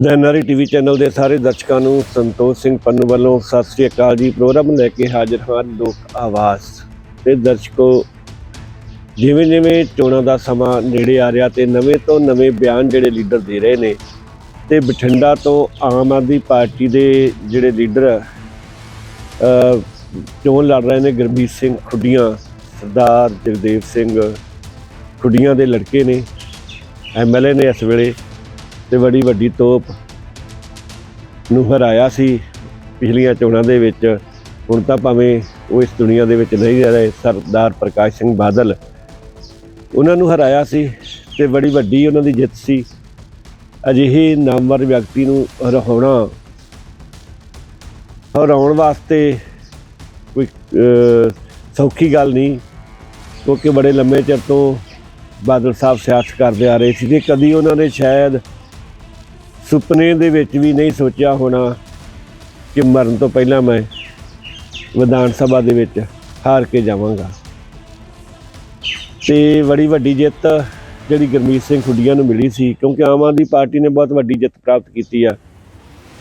ਨੈਨਰੀ TV channel ਦੇ ਸਾਰੇ ਦਰਸ਼ਕਾਂ ਨੂੰ ਸੰਤੋਖ ਸਿੰਘ ਪੰਨੂ ਵੱਲੋਂ ਸਤਿ ਸ੍ਰੀ ਅਕਾਲ ਜੀ। ਪ੍ਰੋਗਰਾਮ ਲੈ ਕੇ ਹਾਜ਼ਰ ਹਾਂ ਲੋਕ ਆਵਾਜ਼। ਤੇ ਦਰਸ਼ਕੋ ਜਿਵੇਂ ਜਿਵੇਂ ਚੋਣਾਂ ਦਾ ਸਮਾਂ ਨੇੜੇ ਆ ਰਿਹਾ ਤੇ ਨਵੇਂ ਤੋਂ ਨਵੇਂ ਬਿਆਨ ਜਿਹੜੇ ਲੀਡਰ ਦੇ ਰਹੇ ਨੇ ਤੇ ਬਠਿੰਡਾ ਤੋਂ ਆਮ ਆਦਮੀ ਪਾਰਟੀ ਦੇ ਜਿਹੜੇ ਲੀਡਰ ਚੋਣ ਲੜ ਰਹੇ ਨੇ ਗੁਰਮੀਤ ਸਿੰਘ ਖੁੱਡੀਆਂ, ਸਰਦਾਰ ਜਗਦੇਵ ਸਿੰਘ ਖੁੱਡੀਆਂ ਦੇ ਲੜਕੇ ਨੇ ਐਮਐਲਏ ਨੇ ਇਸ ਵੇਲੇ। ਤੇ ਬੜੀ ਵੱਡੀ ਤੋਪ ਨੂੰ ਹਰਾਇਆ ਸੀ ਪਿਛਲੀਆਂ ਚੋਣਾਂ ਦੇ ਵਿੱਚ। ਹੁਣ ਤਾਂ ਭਾਵੇਂ ਉਹ ਇਸ ਦੁਨੀਆ ਦੇ ਵਿੱਚ ਨਹੀਂ ਰਹਿ ਰਹੇ, ਸਰਦਾਰ ਪ੍ਰਕਾਸ਼ ਸਿੰਘ ਬਾਦਲ। ਉਹਨਾਂ ਨੂੰ ਹਰਾਇਆ ਸੀ ਤੇ ਬੜੀ ਵੱਡੀ ਉਹਨਾਂ ਦੀ ਜਿੱਤ ਸੀ। ਅਜਿਹੇ ਨਾਮਵਰ ਵਿਅਕਤੀ ਨੂੰ ਹਰਾਉਣਾ ਹਰਾਉਣ ਵਾਸਤੇ ਕੋਈ ਸੌਖੀ ਗੱਲ ਨਹੀਂ, ਕਿਉਂਕਿ ਬੜੇ ਲੰਮੇ ਚਿਰ ਤੋਂ ਬਾਦਲ ਸਾਹਿਬ ਸਿਆਸਤ ਕਰਦੇ ਆ ਰਹੇ ਸੀ ਤੇ ਕਦੀ ਉਹਨਾਂ ਨੇ ਸ਼ਾਇਦ ਸੁਪਨੇ ਦੇ ਵਿੱਚ ਵੀ ਨਹੀਂ ਸੋਚਿਆ ਹੋਣਾ ਕਿ ਮਰਨ ਤੋਂ ਪਹਿਲਾਂ ਮੈਂ ਵਿਧਾਨ ਸਭਾ ਦੇ ਵਿੱਚ ਹਾਰ ਕੇ ਜਾਵਾਂਗਾ। ਤੇ ਬੜੀ ਵੱਡੀ ਜਿੱਤ ਜਿਹੜੀ ਗੁਰਮੀਤ ਸਿੰਘ ਖੁੱਡੀਆਂ ਨੂੰ ਮਿਲੀ ਸੀ, ਕਿਉਂਕਿ ਆਮ ਆਦਮੀ ਪਾਰਟੀ ਨੇ ਬਹੁਤ ਵੱਡੀ ਜਿੱਤ ਪ੍ਰਾਪਤ ਕੀਤੀ ਆ।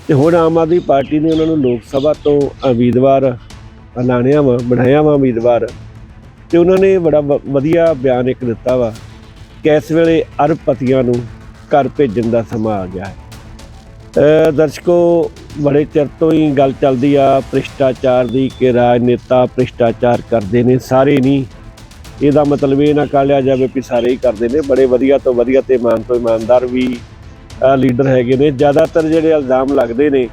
ਤੇ ਹੁਣ ਆਮ ਆਦਮੀ ਪਾਰਟੀ ਨੇ ਉਹਨਾਂ ਨੂੰ ਲੋਕ ਸਭਾ ਤੋਂ ਉਮੀਦਵਾਰ ਐਲਾਨਿਆ ਵਾ, ਬਣਾਇਆ ਵਾ ਉਮੀਦਵਾਰ। ਤੇ ਉਹਨਾਂ ਨੇ ਬੜਾ ਵ- ਵਧੀਆ ਬਿਆਨ ਇੱਕ ਦਿੱਤਾ ਵਾ ਕਿ ਇਸ ਵੇਲੇ ਅਰਬਪਤੀਆਂ ਨੂੰ ਘਰ ਭੇਜਣ ਦਾ ਸਮਾਂ ਆ ਗਿਆ ਹੈ। ਦਰਸ਼ਕੋ, ਬੜੇ ਚਿਰ ਤੋਂ ਹੀ ਗੱਲ ਚੱਲਦੀ ਆ, ਭ੍ਰਿਸ਼ਟਾਚਾਰ ਦੀ ਕਿ ਰਾਜਨੇਤਾ ਭ੍ਰਿਸ਼ਟਾਚਾਰ ਕਰਦੇ ਨੇ, ਸਾਰੇ ਨਹੀਂ ਇਹਦਾ ਮਤਲਬ ਇਹ ਨਾ ਕਰ ਲਿਆ ਜਾਵੇ ਕਿ ਸਾਰੇ ਹੀ ਕਰਦੇ ਨੇ, ਬੜੇ ਵਧੀਆ ਤੋਂ ਵਧੀਆ ਤੇ ਇਮਾਨ ਤੋਂ ਇਮਾਨਦਾਰ ਵੀ ਲੀਡਰ ਹੈਗੇ ਨੇ। ਜ਼ਿਆਦਾਤਰ ਜਿਹੜੇ ਇਲਜ਼ਾਮ ਲੱਗਦੇ ਨੇ,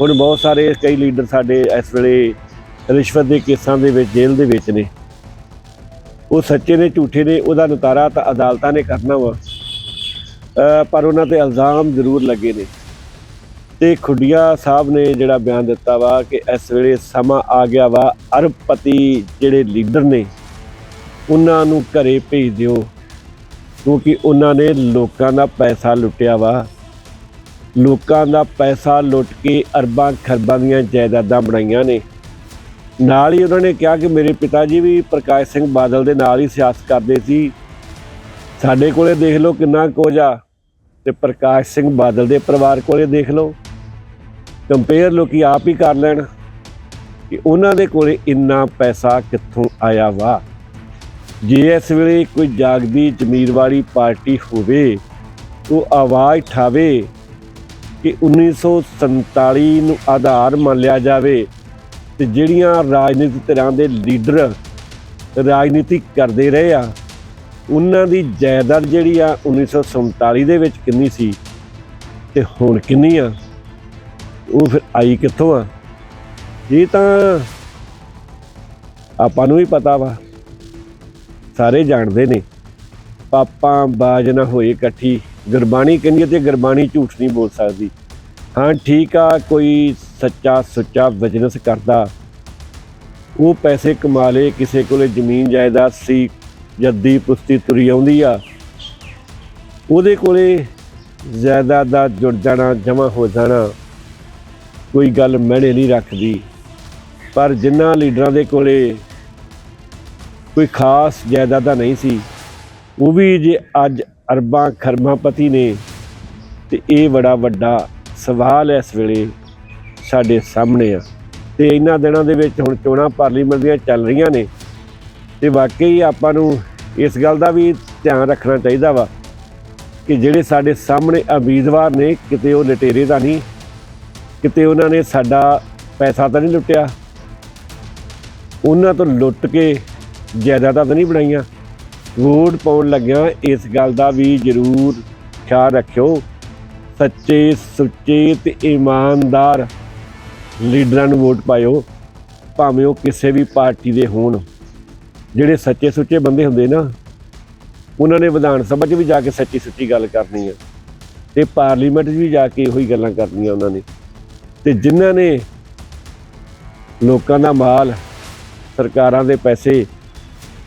ਹੁਣ ਬਹੁਤ ਸਾਰੇ ਕਈ ਲੀਡਰ ਸਾਡੇ ਇਸ ਵੇਲੇ ਰਿਸ਼ਵਤ ਦੇ ਕੇਸਾਂ ਦੇ ਵਿੱਚ, ਜੇਲ੍ਹ ਦੇ ਵਿੱਚ ਨੇ। ਉਹ ਸੱਚੇ ਨੇ, ਝੂਠੇ ਨੇ, ਉਹਦਾ ਨਤਾਰਾ ਤਾਂ ਅਦਾਲਤਾਂ ਨੇ ਕਰਨਾ ਵਾ। ਪਰ ਉਹਨਾਂ ਤੇ ਇਲਜ਼ਾਮ ਜ਼ਰੂਰ ਲੱਗੇ ਨੇ। ਤੇ ਖੁੱਡੀਆ ਸਾਹਿਬ ਨੇ ਜਿਹੜਾ ਬਿਆਨ ਦਿੱਤਾ ਵਾ ਕਿ ਇਸ ਵੇਲੇ ਸਮਾਂ ਆ ਗਿਆ ਵਾ, ਅਰਬਪਤੀ ਜਿਹੜੇ ਲੀਡਰ ਨੇ, ਉਹਨਾਂ ਨੂੰ ਘਰੇ ਭੇਜ ਦਿਓ, ਕਿਉਂਕਿ ਉਹਨਾਂ ਨੇ ਲੋਕਾਂ ਦਾ ਪੈਸਾ ਲੁੱਟਿਆ ਵਾ। ਲੋਕਾਂ ਦਾ ਪੈਸਾ ਲੁੱਟ ਕੇ ਅਰਬਾਂ ਖਰਬਾਂ ਦੀਆਂ ਜਾਇਦਾਦਾਂ ਬਣਾਈਆਂ ਨੇ। ਨਾਲ ਹੀ ਉਹਨਾਂ ਨੇ ਕਿਹਾ ਕਿ ਮੇਰੇ ਪਿਤਾ ਜੀ ਵੀ ਪ੍ਰਕਾਸ਼ ਸਿੰਘ ਬਾਦਲ ਦੇ ਨਾਲ ਹੀ ਸਿਆਸਤ ਕਰਦੇ ਸੀ। ਸਾਡੇ ਕੋਲੇ ਦੇਖ ਲਓ ਕਿੰਨਾ ਕੁਝ ਆ, ਤੇ ਪ੍ਰਕਾਸ਼ ਸਿੰਘ ਬਾਦਲ ਦੇ ਪਰਿਵਾਰ ਕੋਲੇ ਦੇਖ ਲਓ। ਕੰਪੇਅਰ ਲੋਕੀ ਆਪ ਹੀ ਕਰ ਲੈਣ ਕਿ ਉਹਨਾਂ ਦੇ ਕੋਲੇ ਇੰਨਾ ਪੈਸਾ ਕਿੱਥੋਂ ਆਇਆ ਵਾ। ਜੇ ਇਸ ਵੇਲੇ ਕੋਈ ਜਾਗਦੀ ਜ਼ਮੀਰ ਵਾਲੀ ਪਾਰਟੀ ਹੋਵੇ, ਉਹ ਆਵਾਜ਼ ਠਾਵੇ ਕਿ 1947 ਨੂੰ ਆਧਾਰ ਮੰਨ ਲਿਆ ਜਾਵੇ ਤੇ ਜਿਹੜੀਆਂ ਰਾਜਨੀਤਿਕ ਤਰ੍ਹਾਂ ਦੇ ਲੀਡਰ ਰਾਜਨੀਤੀ ਕਰਦੇ ਰਹੇ ਆ, ਉਹਨਾਂ ਦੀ ਜਾਇਦਾਦ ਜਿਹੜੀ ਆ 1947 ਦੇ ਵਿੱਚ ਕਿੰਨੀ ਸੀ ਤੇ ਹੁਣ ਕਿੰਨੀ ਆ? ਉਹ ਫਿਰ ਆਈ ਕਿੱਥੋਂ ਆ? ਇਹ ਤਾਂ ਆਪਾਂ ਨੂੰ ਹੀ ਪਤਾ ਵਾ। ਸਾਰੇ ਜਾਣਦੇ ਨੇ। ਪਾਪਾਂ ਬਾਜ ਨਾ ਹੋਏ ਇਕੱਠੀ। ਗੁਰਬਾਣੀ ਕਹਿੰਦੀ ਹੈ ਤੇ ਗੁਰਬਾਣੀ ਝੂਠ ਨਹੀਂ ਬੋਲ ਸਕਦੀ। ਹਾਂ, ਠੀਕ ਆ, ਕੋਈ ਸੱਚਾ ਸੁੱਚਾ ਬਿਜ਼ਨਸ ਕਰਦਾ। ਉਹ ਪੈਸੇ ਕਮਾ ਲੇ, ਕਿਸੇ ਕੋਲੇ ਜ਼ਮੀਨ ਜਾਇਦਾਦ ਸੀ ਜੱਦੀ ਪੁਸਤੀ ਤੁਰੀ ਆਉਂਦੀ ਆ। ਉਹਦੇ ਕੋਲੇ ਜਾਇਦਾਦ ਦਾ ਜੁੜ ਜਾਣਾ ਜਮਾ ਹੋ ਜਾਣਾ। ਕੋਈ ਗੱਲ ਮਹਿਣੇ ਨਹੀਂ ਰੱਖਦੀ। ਪਰ ਜਿਨ੍ਹਾਂ ਲੀਡਰਾਂ ਦੇ ਕੋਲੇ ਕੋਈ ਖਾਸ ਜਾਇਦਾਦਾਂ ਨਹੀਂ ਸੀ, ਉਹ ਵੀ ਜੇ ਅੱਜ ਅਰਬਾਂ ਖਰਬਾਂ ਪਤੀ ਨੇ, ਤੇ ਇਹ ਬੜਾ ਵੱਡਾ ਸਵਾਲ ਇਸ ਵੇਲੇ ਸਾਡੇ ਸਾਹਮਣੇ ਆ। ਤੇ ਇਹਨਾਂ ਦਿਨਾਂ ਦੇ ਵਿੱਚ ਹੁਣ ਚੋਣਾਂ ਪਾਰਲੀਮੈਂਟ ਦੀਆਂ ਚੱਲ ਰਹੀਆਂ ਨੇ। ਤੇ ਵਾਕਈ ਆਪਾਂ ਨੂੰ ਇਸ ਗੱਲ ਦਾ ਵੀ ਧਿਆਨ ਰੱਖਣਾ ਚਾਹੀਦਾ ਵਾ ਕਿ ਜਿਹੜੇ ਸਾਡੇ ਸਾਹਮਣੇ ਉਮੀਦਵਾਰ ਨੇ, ਕਿਤੇ ਉਹ ਲਟੇਰੇ ਦਾ ਨਹੀਂ ਕਿਤੇ ਉਹਨਾਂ ਨੇ ਸਾਡਾ ਪੈਸਾ ਤਾਂ ਨਹੀਂ ਲੁੱਟਿਆ। ਉਹਨਾਂ ਤੋਂ ਲੁੱਟ ਕੇ ਜਾਇਦਾਦਾਂ ਤਾਂ ਨਹੀਂ ਬਣਾਈਆਂ। ਵੋਟ ਪਾਉਣ ਲੱਗਿਆ ਇਸ ਗੱਲ ਦਾ ਵੀ ਜ਼ਰੂਰ ਖਿਆਲ ਰੱਖਿਓ। ਸੱਚੇ, ਸੁੱਚੇ ਤੇ ਇਮਾਨਦਾਰ ਲੀਡਰਾਂ ਨੂੰ ਵੋਟ ਪਾਇਓ, ਭਾਵੇਂ ਉਹ ਕਿਸੇ ਵੀ ਪਾਰਟੀ ਦੇ ਹੋਣ। ਜਿਹੜੇ ਸੱਚੇ, ਸੁੱਚੇ ਬੰਦੇ ਹੁੰਦੇ ਨਾ, ਉਹਨਾਂ ਨੇ ਵਿਧਾਨ ਸਭਾ 'ਚ ਵੀ ਜਾ ਕੇ ਸੱਚੀ, ਸੁੱਚੀ ਗੱਲ ਕਰਨੀ ਆ ਤੇ ਪਾਰਲੀਮੈਂਟ 'ਚ ਵੀ ਜਾ ਕੇ ਇਹੋ ਹੀ ਗੱਲਾਂ ਕਰਨੀਆਂ ਉਹਨਾਂ ਨੇ। ਤੇ ਜਿਨ੍ਹਾਂ ਨੇ ਲੋਕਾਂ ਦਾ ਮਾਲ, ਸਰਕਾਰਾਂ ਦੇ ਪੈਸੇ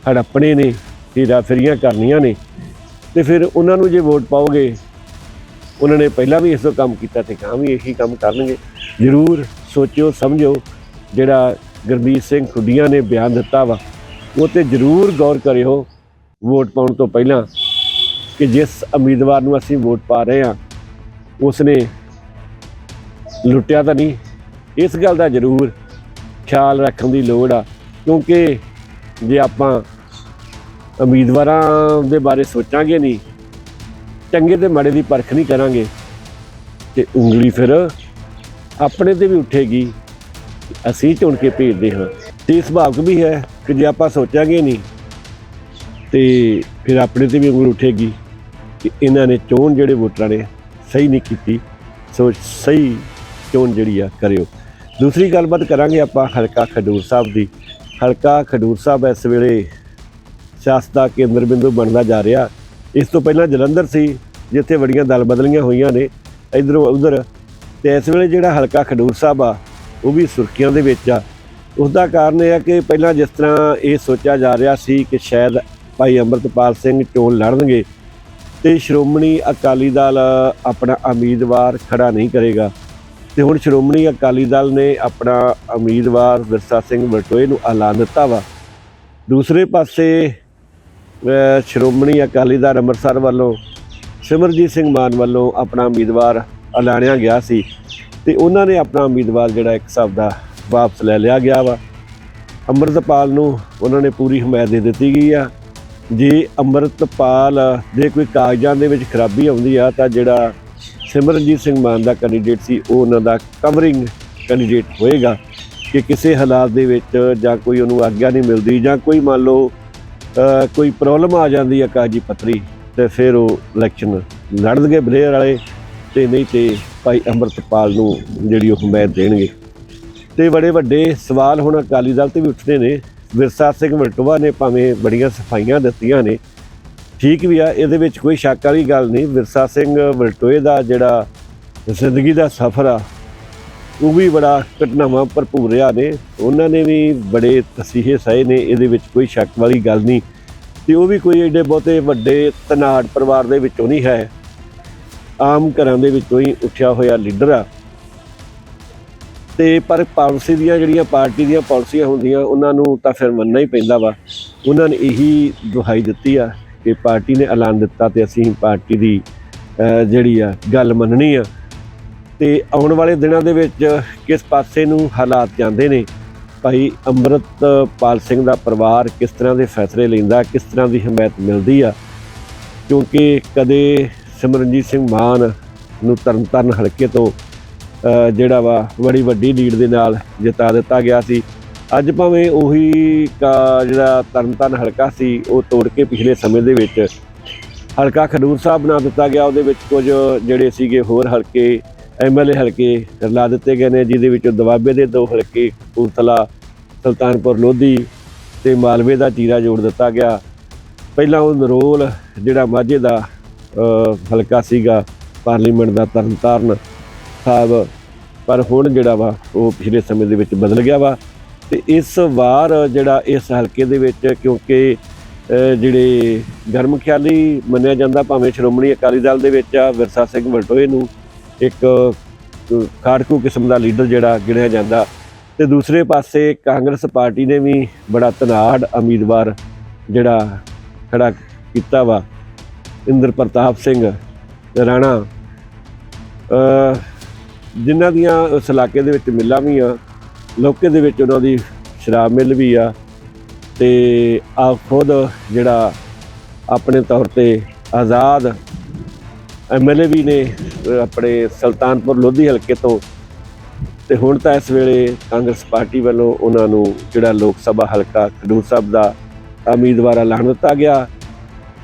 ਹੜੱਪਣੇ ਨੇ, ਹੀਰਾ ਫੇਰੀਆਂ ਕਰਨੀਆਂ ਨੇ, ਤੇ ਫਿਰ ਉਹਨਾਂ ਨੂੰ ਜੇ ਵੋਟ ਪਾਓਗੇ, ਉਹਨਾਂ ਨੇ ਪਹਿਲਾਂ ਵੀ ਇਸ ਤੋਂ ਕੰਮ ਕੀਤਾ ਤੇ ਕਾਂ ਵੀ ਇਹੀ ਕੰਮ ਕਰਨਗੇ। ਜ਼ਰੂਰ ਸੋਚਿਓ ਸਮਝੋ ਜਿਹੜਾ ਗੁਰਮੀਤ ਸਿੰਘ ਖੁੱਡੀਆਂ ਨੇ ਬਿਆਨ ਦਿੱਤਾ ਵਾ, ਉਹ ਤੇ ਜ਼ਰੂਰ ਗੌਰ ਕਰਿਓ, ਵੋਟ ਪਾਉਣ ਤੋਂ ਪਹਿਲਾਂ ਕਿ ਜਿਸ ਉਮੀਦਵਾਰ ਨੂੰ ਅਸੀਂ ਵੋਟ ਪਾ ਰਹੇ ਹਾਂ, ਉਸਨੇ ਲੁੱਟਿਆ ਤਾਂ ਨਹੀਂ। ਇਸ ਗੱਲ ਦਾ ਜ਼ਰੂਰ ਖਿਆਲ ਰੱਖਣ ਦੀ ਲੋੜ ਆ, ਕਿਉਂਕਿ ਜੇ ਆਪਾਂ ਉਮੀਦਵਾਰਾਂ ਦੇ ਬਾਰੇ ਸੋਚਾਂਗੇ ਨਹੀਂ, ਚੰਗੇ ਤੇ ਮਾੜੇ ਦੀ ਪਰਖ ਨਹੀਂ ਕਰਾਂਗੇ, ਤੇ ਉਂਗਲੀ ਫਿਰ ਆਪਣੇ ਤੇ ਵੀ ਉੱਠੇਗੀ। ਅਸੀਂ ਚੁਣ ਕੇ ਭੇਜਦੇ ਹਾਂ। ਤੇ ਸੁਭਾਵਕ ਵੀ ਹੈ ਕਿ ਜੇ ਆਪਾਂ ਸੋਚਾਂਗੇ ਨਹੀਂ, ਤੇ ਫਿਰ ਆਪਣੇ ਤੇ ਵੀ ਉਂਗਲ ਉੱਠੇਗੀ ਕਿ ਇਹਨਾਂ ਨੇ ਚੋਣ ਜਿਹੜੇ ਵੋਟਰਾਂ ਨੇ ਸਹੀ ਨਹੀਂ ਕੀਤੀ ਸੋ ਸਹੀ ਚੋਣ ਜਿਹੜੀ ਆ, ਕਰਿਓ। ਦੂਸਰੀ ਗੱਲਬਾਤ ਕਰਾਂਗੇ ਆਪਾਂ ਹਲਕਾ ਖਡੂਰ ਸਾਹਿਬ ਦੀ। ਹਲਕਾ ਖਡੂਰ ਸਾਹਿਬ ਇਸ ਵੇਲੇ ਸਿਆਸਤ ਦਾ ਕੇਂਦਰ ਬਿੰਦੂ ਬਣਦਾ ਜਾ ਰਿਹਾ। ਇਸ ਤੋਂ ਪਹਿਲਾਂ ਜਲੰਧਰ ਸੀ, ਜਿੱਥੇ ਵੱਡੀਆਂ ਦਲ ਬਦਲੀਆਂ ਹੋਈਆਂ ਨੇ, ਇਧਰੋਂ ਉਧਰ। ਤੇ ਇਸ ਵੇਲੇ ਜਿਹੜਾ ਹਲਕਾ ਖਡੂਰ ਸਾਹਿਬ ਆ, ਉਹ ਵੀ ਸੁਰਖੀਆਂ ਦੇ ਵਿੱਚ ਆ। ਉਸ ਦਾ ਕਾਰਨ ਇਹ ਆ ਕਿ ਪਹਿਲਾਂ ਜਿਸ ਤਰ੍ਹਾਂ ਇਹ ਸੋਚਿਆ ਜਾ ਰਿਹਾ ਸੀ ਕਿ ਸ਼ਾਇਦ ਭਾਈ ਅੰਮ੍ਰਿਤਪਾਲ ਸਿੰਘ ਚੋਣ ਲੜਨਗੇ, ਤੇ ਸ਼੍ਰੋਮਣੀ ਅਕਾਲੀ ਦਲ ਆਪਣਾ ਉਮੀਦਵਾਰ ਖੜਾ ਨਹੀਂ ਕਰੇਗਾ। ਤੇ ਹੁਣ ਸ਼੍ਰੋਮਣੀ ਅਕਾਲੀ ਦਲ ਨੇ ਆਪਣਾ ਉਮੀਦਵਾਰ ਵਿਰਸਾ ਸਿੰਘ ਬਟੋਏ ਨੂੰ ਐਲਾਨ ਦਿੱਤਾ ਵਾ। ਦੂਸਰੇ ਪਾਸੇ ਸ਼੍ਰੋਮਣੀ ਅਕਾਲੀ ਦਲ ਅੰਮ੍ਰਿਤਸਰ ਵੱਲੋਂ ਸਿਮਰਜੀਤ ਸਿੰਘ ਮਾਨ ਵੱਲੋਂ ਆਪਣਾ ਉਮੀਦਵਾਰ ਐਲਾਨਿਆ ਗਿਆ ਸੀ ਤੇ ਉਹਨਾਂ ਨੇ ਆਪਣਾ ਉਮੀਦਵਾਰ ਜਿਹੜਾ ਇੱਕ ਹਿਸਾਬ ਦਾ ਵਾਪਸ ਲੈ ਲਿਆ ਗਿਆ ਵਾ। ਅੰਮ੍ਰਿਤਪਾਲ ਨੂੰ ਉਹਨਾਂ ਨੇ ਪੂਰੀ ਹਮਾਇਤ ਦੇ ਦਿੱਤੀ ਗਈ ਆ। ਜੇ ਅੰਮ੍ਰਿਤਪਾਲ ਜੇ ਕੋਈ ਕਾਗਜ਼ਾਂ ਦੇ ਵਿੱਚ ਖਰਾਬੀ ਆਉਂਦੀ ਆ ਤਾਂ ਜਿਹੜਾ ਸਿਮਰਨਜੀਤ ਸਿੰਘ ਮਾਨ ਦਾ ਕੈਂਡੀਡੇਟ ਸੀ, ਉਹ ਉਹਨਾਂ ਦਾ ਕਵਰਿੰਗ ਕੈਂਡੀਡੇਟ ਹੋਏਗਾ ਕਿ ਕਿਸੇ ਹਾਲਾਤ ਦੇ ਵਿੱਚ ਜਾਂ ਕੋਈ ਉਹਨੂੰ ਆਗਿਆ ਨਹੀਂ ਮਿਲਦੀ ਜਾਂ ਕੋਈ ਮੰਨ ਲਓ ਕੋਈ ਪ੍ਰੋਬਲਮ ਆ ਜਾਂਦੀ ਆ ਕਾਗਜ਼ੀ ਪੱਤਰੀ ਤੇ ਫਿਰ ਉਹ ਇਲੈਕਸ਼ਨ ਲੜਨਗੇ ਬਲੇਅਰ ਵਾਲੇ ਤੇ ਨਹੀਂ ਤੇ ਭਾਈ ਅੰਮ੍ਰਿਤਪਾਲ ਨੂੰ ਜਿਹੜੀ ਉਹ ਹਮਾਇਤ ਦੇਣਗੇ। ਤੇ ਬੜੇ ਵੱਡੇ ਸਵਾਲ ਹੁਣ ਅਕਾਲੀ ਦਲ ਤੇ ਵੀ ਉੱਠਦੇ ਨੇ। ਵਿਰਸਾ ਸਿੰਘ ਵਲਟੋਆ ਨੇ ਭਾਵੇਂ ਬੜੀਆਂ ਸਫਾਈਆਂ ਦਿੱਤੀਆਂ ਨੇ ਠੀਕ ਵੀ ਆ, ਇਹਦੇ ਵਿੱਚ ਕੋਈ ਸ਼ੱਕ ਵਾਲੀ ਗੱਲ ਨਹੀਂ। ਵਿਰਸਾ ਸਿੰਘ ਵਲਟੋਏ ਦਾ ਜਿਹੜਾ ਜ਼ਿੰਦਗੀ ਦਾ ਸਫ਼ਰ ਆ, ਉਹ ਵੀ ਬੜਾ ਘਟਨਾਵਾਂ ਭਰਪੂਰ ਰਿਹਾ ਨੇ। ਉਹਨਾਂ ਨੇ ਵੀ ਬੜੇ ਤਸੀਹੇ ਸਹੇ ਨੇ, ਇਹਦੇ ਵਿੱਚ ਕੋਈ ਸ਼ੱਕ ਵਾਲੀ ਗੱਲ ਨਹੀਂ। ਤੇ ਉਹ ਵੀ ਕੋਈ ਐਡੇ ਬਹੁਤੇ ਵੱਡੇ ਤਨਾੜ ਪਰਿਵਾਰ ਦੇ ਵਿੱਚੋਂ ਨਹੀਂ ਹੈ। ਆਮ ਘਰਾਂ ਦੇ ਵਿੱਚੋਂ ਹੀ ਉੱਠਿਆ ਹੋਇਆ ਲੀਡਰ ਆ। ਤੇ ਪਰ ਪਾਲਿਸੀ ਦੀਆਂ ਜਿਹੜੀਆਂ ਪਾਰਟੀ ਦੀਆਂ ਪਾਲਿਸੀਆਂ ਹੁੰਦੀਆਂ, ਉਹਨਾਂ ਨੂੰ ਤਾਂ ਫਿਰ ਮੰਨਣਾ ਹੀ ਪੈਂਦਾ ਵਾ। ਉਹਨਾਂ ਨੇ ਇਹੀ ਦੁਹਾਈ ਦਿੱਤੀ ਆ। ਕਿ ਪਾਰਟੀ ਨੇ ਐਲਾਨ ਦਿੱਤਾ ਤੇ ਅਸੀਂ ਪਾਰਟੀ ਦੀ ਜਿਹੜੀ ਆ, ਗੱਲ ਮੰਨਣੀ ਆ। ਤੇ ਆਉਣ ਵਾਲੇ ਦਿਨਾਂ ਦੇ ਵਿੱਚ ਕਿਸ ਪਾਸੇ ਨੂੰ ਹਾਲਾਤ ਜਾਂਦੇ ਨੇ? ਭਾਈ ਅੰਮ੍ਰਿਤਪਾਲ ਸਿੰਘ ਦਾ ਪਰਿਵਾਰ ਕਿਸ ਤਰ੍ਹਾਂ ਦੇ ਫੈਸਲੇ ਲੈਂਦਾ, ਕਿਸ ਤਰ੍ਹਾਂ ਦੀ ਹਮਾਇਤ ਮਿਲਦੀ ਆ? ਕਿਉਂਕਿ ਕਦੇ ਸਿਮਰਨਜੀਤ ਸਿੰਘ ਮਾਨ ਨੂੰ ਤਰਨਤਾਰਨ ਹਲਕੇ ਤੋਂ ਜਿਹੜਾ ਵਾ, ਬੜੀ ਵੱਡੀ ਲੀਡ ਦੇ ਨਾਲ ਜਿਤਾ ਦਿੱਤਾ ਗਿਆ ਸੀ। ਅੱਜ ਭਾਵੇਂ ਉਹੀ ਕਾ- ਜਿਹੜਾ ਤਰਨਤਾਰਨ ਹਲਕਾ ਸੀ, ਉਹ ਤੋੜ ਕੇ ਪਿਛਲੇ ਸਮੇਂ ਦੇ ਵਿੱਚ ਹਲਕਾ ਖਡੂਰ ਸਾਹਿਬ ਬਣਾ ਦਿੱਤਾ ਗਿਆ। ਉਹਦੇ ਵਿੱਚ ਕੁਝ ਜਿਹੜੇ ਸੀਗੇ ਹੋਰ ਹਲਕੇ ਐਮਐਲਏ ਹਲਕੇ ਲਾ ਦਿੱਤੇ ਗਏ ਨੇ, ਜਿਹਦੇ ਵਿੱਚੋਂ ਦਵਾਬੇ ਦੇ ਦੋ ਹਲਕੇ, ਕਪੂਰਥਲਾ, ਸੁਲਤਾਨਪੁਰ ਲੋਧੀ ਤੇ ਮਾਲਵੇ ਦਾ ਚੀਰਾ ਜੋੜ ਦਿੱਤਾ ਗਿਆ। ਪਹਿਲਾਂ ਉਹ ਨਰੋਲ ਜਿਹੜਾ ਮਾਝੇ ਦਾ ਹਲਕਾ ਸੀਗਾ, ਪਾਰਲੀਮੈਂਟ ਦਾ ਤਰਨਤਾਰਨ ਸਾਹਿਬ, ਪਰ ਹੁਣ ਜਿਹੜਾ ਵਾ, ਉਹ ਪਿਛਲੇ ਸਮੇਂ ਦੇ ਵਿੱਚ ਬਦਲ ਗਿਆ ਵਾ। ਤੇ ਇਸ ਵਾਰ ਜਿਹੜਾ ਇਸ ਹਲਕੇ ਦੇ ਵਿੱਚ ਕਿਉਂਕਿ ਜਿਹੜੇ ਗਰਮ ਖਿਆਲੀ ਮੰਨਿਆ ਜਾਂਦਾ ਭਾਵੇਂ ਸ਼੍ਰੋਮਣੀ ਅਕਾਲੀ ਦਲ ਦੇ ਵਿੱਚ ਆ ਵਿਰਸਾ ਸਿੰਘ ਵਲਟੋਏ ਨੂੰ ਇੱਕ ਅਹ, ਖਾੜਕੂ ਕਿਸਮ ਦਾ ਲੀਡਰ ਜਿਹੜਾ ਗਿਣਿਆ ਜਾਂਦਾ। ਤੇ ਦੂਸਰੇ ਪਾਸੇ ਕਾਂਗਰਸ ਪਾਰਟੀ ਨੇ ਵੀ ਬੜਾ ਤਨਾੜ ਉਮੀਦਵਾਰ ਜਿਹੜਾ ਖੜਾ ਕੀਤਾ ਵਾ ਇੰਦਰ ਪ੍ਰਤਾਪ ਸਿੰਘ ਰਾਣਾ। ਜਿਨ੍ਹਾਂ ਦੀਆਂ ਉਸ ਇਲਾਕੇ ਦੇ ਵਿੱਚ ਮਿੱਲਾਂ ਵੀ ਆ ਲੋਕੇ ਦੇ ਵਿੱਚ ਉਹਨਾਂ ਦੀ ਸ਼ਰਾਬ ਮਿਲ ਵੀ ਆ ਤੇ ਆ ਖੁਦ ਜਿਹੜਾ ਆਪਣੇ ਤੌਰ ਤੇ ਆਜ਼ਾਦ ਐਮਐਲਏ ਵੀ ਨੇ ਆਪਣੇ ਸੁਲਤਾਨਪੁਰ ਲੋਧੀ ਹਲਕੇ ਤੋਂ। ਤੇ ਹੁਣ ਤਾਂ ਇਸ ਵੇਲੇ ਕਾਂਗਰਸ ਪਾਰਟੀ ਵੱਲੋਂ ਉਹਨਾਂ ਨੂੰ ਜਿਹੜਾ ਲੋਕ ਸਭਾ ਹਲਕਾ ਖਡੂਰ ਸਾਹਿਬ ਦਾ ਉਮੀਦਵਾਰ ਐਲਾਨ ਦਿੱਤਾ ਗਿਆ।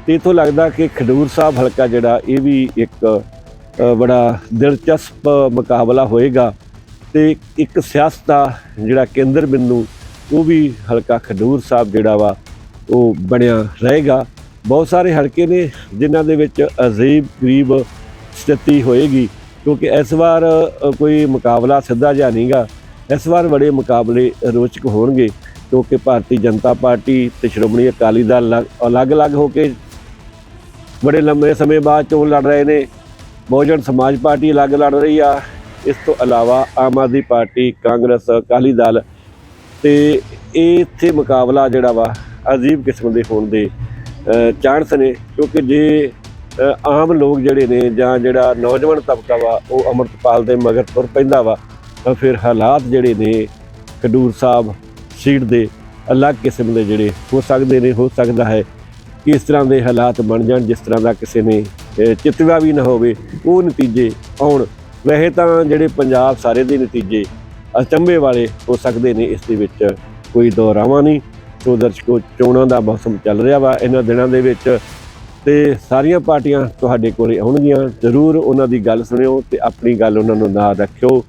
ਤੇ ਇਥੋਂ ਲੱਗਦਾ ਕਿ ਖਡੂਰ ਸਾਹਿਬ ਹਲਕਾ ਜਿਹੜਾ ਇਹ ਵੀ ਇੱਕ ਬੜਾ ਦਿਲਚਸਪ ਮੁਕਾਬਲਾ ਹੋਏਗਾ। ਤੇ ਇੱਕ ਸਿਆਸਤ ਦਾ ਜਿਹੜਾ ਕੇਂਦਰ ਬਿੰਦੂ, ਉਹ ਵੀ ਹਲਕਾ ਖਡੂਰ ਸਾਹਿਬ ਜਿਹੜਾ ਵਾ, ਉਹ ਬਣਿਆ ਰਹੇਗਾ। ਬਹੁਤ ਸਾਰੇ ਹਲਕੇ ਨੇ ਜਿਨ੍ਹਾਂ ਦੇ ਵਿੱਚ ਅਜੀਬ ਗਰੀਬ ਸਥਿਤੀ ਹੋਏਗੀ, ਕਿਉਂਕਿ ਇਸ ਵਾਰ ਕੋਈ ਮੁਕਾਬਲਾ ਸਿੱਧਾ ਜਿਹਾ ਨਹੀਂਗਾ ਇਸ ਵਾਰ ਬੜੇ ਮੁਕਾਬਲੇ ਰੋਚਕ ਹੋਣਗੇ, ਕਿਉਂਕਿ ਭਾਰਤੀ ਜਨਤਾ ਪਾਰਟੀ ਤੇ ਸ਼੍ਰੋਮਣੀ ਅਕਾਲੀ ਦਲ ਅਲੱਗ- ਅਲੱਗ-ਅਲੱਗ ਹੋ ਕੇ ਬੜੇ ਲੰਮੇ ਸਮੇਂ ਬਾਅਦ ਚੋਣ ਲੜ ਰਹੇ ਨੇ। ਬਹੁਜਨ ਸਮਾਜ ਪਾਰਟੀ ਅਲੱਗ ਲੜ ਰਹੀ ਆ। ਇਸ ਤੋਂ ਇਲਾਵਾ ਆਮ ਆਦਮੀ ਪਾਰਟੀ, ਕਾਂਗਰਸ, ਅਕਾਲੀ ਦਲ ਤੇ ਇਹ ਇੱਥੇ ਮੁਕਾਬਲਾ ਜਿਹੜਾ ਵਾ ਅਜੀਬ ਕਿਸਮ ਦੇ ਹੋਣ ਦੇ ਚਾਂਸ ਨੇ ਕਿਉਂਕਿ ਜੇ ਆਮ ਲੋਕ ਜਿਹੜੇ ਨੇ ਜਾਂ ਜਿਹੜਾ ਨੌਜਵਾਨ ਤਬਕਾ ਵਾ ਉਹ ਅਮਰਤਪਾਲ ਦੇ ਮਗਰ ਤੁਰ ਪੈਂਦਾ ਵਾ, ਤਾਂ ਫਿਰ ਹਾਲਾਤ ਜਿਹੜੇ ਨੇ ਖਡੂਰ ਸਾਹਿਬ ਸੀਟ ਦੇ ਅਲੱਗ ਕਿਸਮ ਦੇ ਜਿਹੜੇ ਹੋ ਸਕਦੇ ਨੇ, ਹੋ ਸਕਦਾ ਹੈ ਕਿ ਇਸ ਤਰ੍ਹਾਂ ਦੇ ਹਾਲਾਤ ਬਣ ਜਾਣ, ਜਿਸ ਤਰ੍ਹਾਂ ਦਾ ਕਿਸੇ ਨੇ ਚਿਤਵਾ ਵੀ ਨਾ ਹੋਵੇ, ਉਹ ਨਤੀਜੇ ਆਉਣ। ਵੈਸੇ ਤਾਂ ਜਿਹੜੇ ਪੰਜਾਬ ਸਾਰੇ ਦੇ ਨਤੀਜੇ ਅਚੰਭੇ ਵਾਲੇ ਹੋ ਸਕਦੇ ਨੇ, ਇਸ ਦੇ ਵਿੱਚ ਕੋਈ ਦੁਹਰਾਵਾਂ ਨਹੀਂ। ਸੋ ਦਰਸ਼ਕੋ ਚੋਣਾਂ ਦਾ ਮੌਸਮ ਚੱਲ ਰਿਹਾ ਵਾ ਇਹਨਾਂ ਦਿਨਾਂ ਦੇ ਵਿੱਚ ਤੇ ਸਾਰੀਆਂ ਪਾਰਟੀਆਂ ਤੁਹਾਡੇ ਕੋਲੇ ਆਉਣਗੀਆਂ। ਜ਼ਰੂਰ ਉਹਨਾਂ ਦੀ ਗੱਲ ਸੁਣਿਓ ਤੇ ਆਪਣੀ ਗੱਲ ਉਹਨਾਂ ਨੂੰ ਨਾ ਰੱਖਿਓ।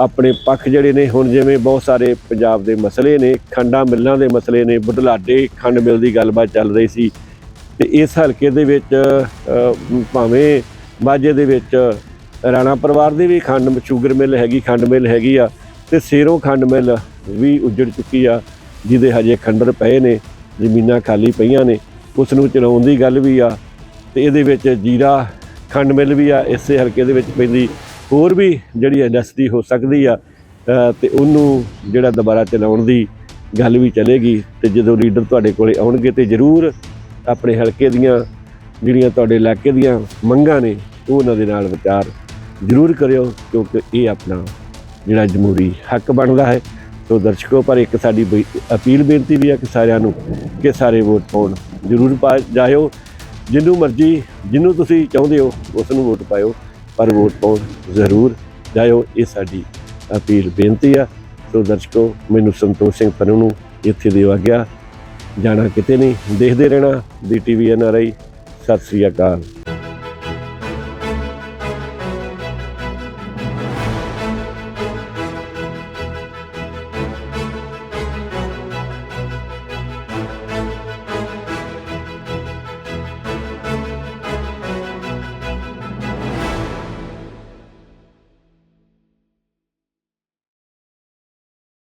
ਆਪਣੇ ਪੱਖ ਜਿਹੜੇ ਨੇ, ਹੁਣ ਜਿਵੇਂ ਬਹੁਤ ਸਾਰੇ ਪੰਜਾਬ ਦੇ ਮਸਲੇ ਨੇ, ਖੰਡਾਂ ਮਿੱਲਾਂ ਦੇ ਮਸਲੇ ਨੇ, ਬੁਢਲਾਡੇ ਖੰਡ ਮਿਲ ਦੀ ਗੱਲਬਾਤ ਚੱਲ ਰਹੀ ਸੀ ਤੇ ਇਸ ਹਲਕੇ ਦੇ ਵਿੱਚ ਭਾਵੇਂ ਮਾਝੇ ਦੇ ਵਿੱਚ ਰਾਣਾ ਪਰਿਵਾਰ ਦੀ ਵੀ ਖੰਡ ਸ਼ੂਗਰ ਮਿਲ ਹੈਗੀ ਖੰਡ ਮਿਲ ਹੈਗੀ ਆ ਤੇ ਸੇਰੋਂ ਖੰਡ ਮਿਲ ਵੀ ਉੱਜੜ ਚੁੱਕੀ ਆ ਜਿਹਦੇ ਹਜੇ ਖੰਡਰ ਪਏ ਨੇ ਜ਼ਮੀਨਾਂ ਖਾਲੀ ਪਈਆਂ ਨੇ ਉਸ ਨੂੰ ਚਲਾਉਣ ਦੀ ਗੱਲ ਵੀ ਆ ਤੇ ਇਹਦੇ ਵਿੱਚ ਜੀਰਾ ਖੰਡ ਮਿਲ ਵੀ ਆ ਇਸੇ ਹਲਕੇ ਦੇ ਵਿੱਚ ਪੈਂਦੀ ਹੋਰ ਵੀ ਜਿਹੜੀ ਇੰਡਸਟਰੀ ਹੋ ਸਕਦੀ ਆ ਅ, ਤੇ ਉਹਨੂੰ ਜਿਹੜਾ ਦੁਬਾਰਾ ਚਲਾਉਣ ਦੀ ਗੱਲ ਵੀ ਚੱਲੇਗੀ ਤੇ ਜਦੋਂ ਲੀਡਰ ਤੁਹਾਡੇ ਕੋਲੇ ਆਉਣਗੇ ਤੇ ਜ਼ਰੂਰ ਆਪਣੇ ਹਲਕੇ ਦੀਆਂ ਜਿਹੜੀਆਂ ਤੁਹਾਡੇ ਇਲਾਕੇ ਦੀਆਂ ਮੰਗਾਂ ਨੇ ਉਹ ਉਹਨਾਂ ਦੇ ਨਾਲ ਵਿਚਾਰ ਜ਼ਰੂਰ ਕਰਿਓ, ਕਿਉਂਕਿ ਇਹ ਆਪਣਾ ਜਿਹੜਾ ਜਮਹੂਰੀ ਹੱਕ ਬਣਦਾ ਹੈ। ਸੋ ਦਰਸ਼ਕੋ, ਪਰ ਇੱਕ ਸਾਡੀ ਬੇ- ਅਪੀਲ ਬੇਨਤੀ ਵੀ ਹੈ ਕਿ ਸਾਰਿਆਂ ਨੂੰ ਕਿ ਸਾਰੇ ਵੋਟ ਪਾਉਣ ਜ਼ਰੂਰ ਪਾ ਜਾਇਓ। ਜਿਹਨੂੰ ਮਰਜ਼ੀ ਜਿਹਨੂੰ ਤੁਸੀਂ ਚਾਹੁੰਦੇ ਹੋ ਉਸ ਨੂੰ ਵੋਟ ਪਾਇਓ, ਪਰ ਵੋਟ ਪਾਉਣ ਜ਼ਰੂਰ ਜਾਇਓ, ਇਹ ਸਾਡੀ ਅਪੀਲ ਬੇਨਤੀ ਆ। ਸੋ ਦਰਸ਼ਕੋ, ਮੈਨੂੰ ਸੰਤੋਸ਼ ਸਿੰਘ ਪੰਨੂ ਨੂੰ ਇੱਥੇ ਦਿਓ ਆਗਿਆ। ਜਾਣਾ ਕਿਤੇ ਨਹੀਂ, ਦੇਖਦੇ ਰਹਿਣਾ। ਬੀਟੀਵੀ ਐਨਆਰਆਈ ਸਤਿ ਸ੍ਰੀ ਅਕਾਲ।